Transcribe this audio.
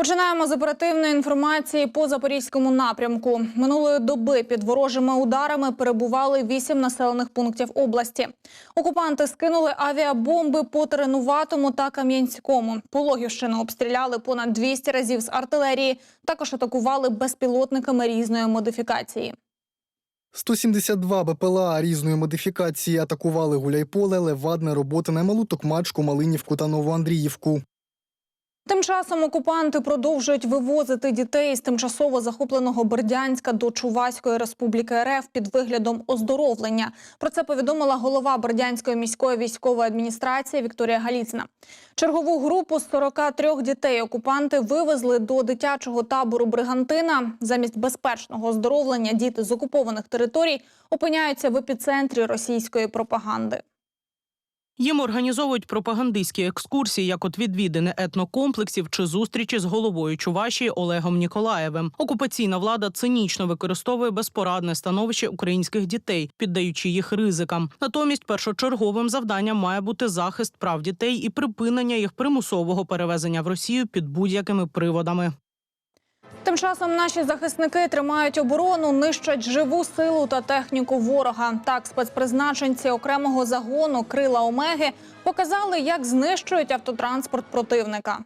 Починаємо з оперативної інформації по запорізькому напрямку. Минулої доби під ворожими ударами перебували вісім населених пунктів області. Окупанти скинули авіабомби по Теренуватому та Кам'янському. Пологівщину обстріляли понад 200 разів з артилерії. Також атакували безпілотниками різної модифікації. 172 БПЛА різної модифікації атакували Гуляйполе, Левадне, Роботине, Малу Токмачку, Малинівку та Новоандріївку. Тим часом окупанти продовжують вивозити дітей з тимчасово захопленого Бердянська до Чуваської республіки РФ під виглядом оздоровлення. Про це повідомила голова Бердянської міської військової адміністрації Вікторія Галіцина. Чергову групу з 43 дітей окупанти вивезли до дитячого табору Бригантина. Замість безпечного оздоровлення діти з окупованих територій опиняються в епіцентрі російської пропаганди. Їм організовують пропагандистські екскурсії, як от відвідини етнокомплексів чи зустрічі з головою Чувашії Олегом Ніколаєвим. Окупаційна влада цинічно використовує безпорадне становище українських дітей, піддаючи їх ризикам. Натомість першочерговим завданням має бути захист прав дітей і припинення їх примусового перевезення в Росію під будь-якими приводами. Тим часом наші захисники тримають оборону, нищать живу силу та техніку ворога. Так, спецпризначенці окремого загону Крила Омеги показали, як знищують автотранспорт противника.